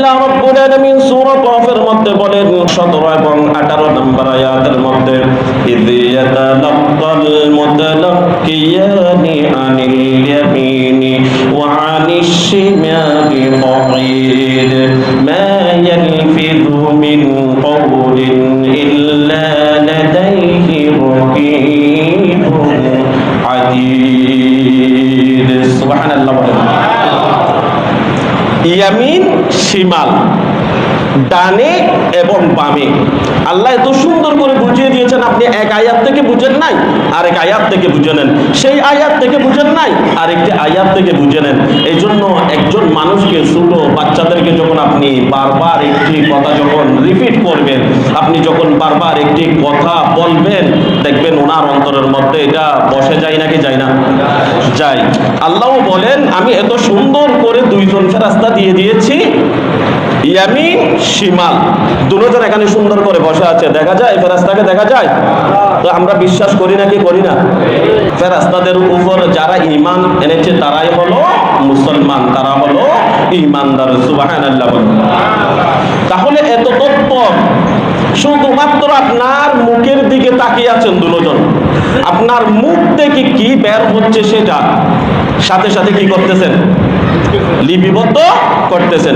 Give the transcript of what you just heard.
আল্লাহ রাব্বুল আলামিন সূরা কফের মধ্যে বলেন 17 এবং 18 নম্বর আয়াতের মধ্যে ইয ইয়াতালাক্কাল মুতালাক্কিয়ানি আনিল ইয়ামিনি ওয়া আনিশ শিমালি قعيد ما يلفظ من قول إلا لديه رقيب عتيد ইয়ামিন, শিমাল, ডানে এবং বামে। আল্লাহ এত সুন্দর করে বুঝিয়ে দিয়েছেন, আপনি এক আয়াত থেকে বুঝেন নাই, আরেক আয়াত থেকে বুঝে নেন। সেই আয়াত থেকে বুঝেন নাই, আরেকটি আয়াত থেকে বুঝে নেন। এই জন্য একজন মানুষকে, ছোট বাচ্চাদেরকে যখন আপনি বারবার একটি কথা যখন রিপিট করবেন, আপনি যখন বারবার একটি কথা বলবেন দেখবেন ওনার অন্তরের মধ্যে এটা বসে যায় নাকি যায় না? যায়। আল্লাহ বলেন, আমি এত সুন্দর করে দুইজন ফেরাস্তা দিয়ে দিয়েছি, ইয়ামিন, শিমাল। দুজন এখানে সুন্দর করে বসে আছে। দেখা যায় ফেরাস্তাকে দেখা যায়? তো আমরা বিশ্বাস করি নাকি করি না? ফেরাস্তাদের উপর যারা ইমান এনেছে, তারাই হলো মুসলমান, তারা হলো ইমানদার সুবাহ আল্লাহ শুধুমাত্র আপনার মুখের দিকে তাকিয়ে আছেন দুজন। আপনার মুখ থেকে কি বের হচ্ছে সেটা? সাথে সাথে কি করতেছেন? লিপিবদ্ধ করতেছেন।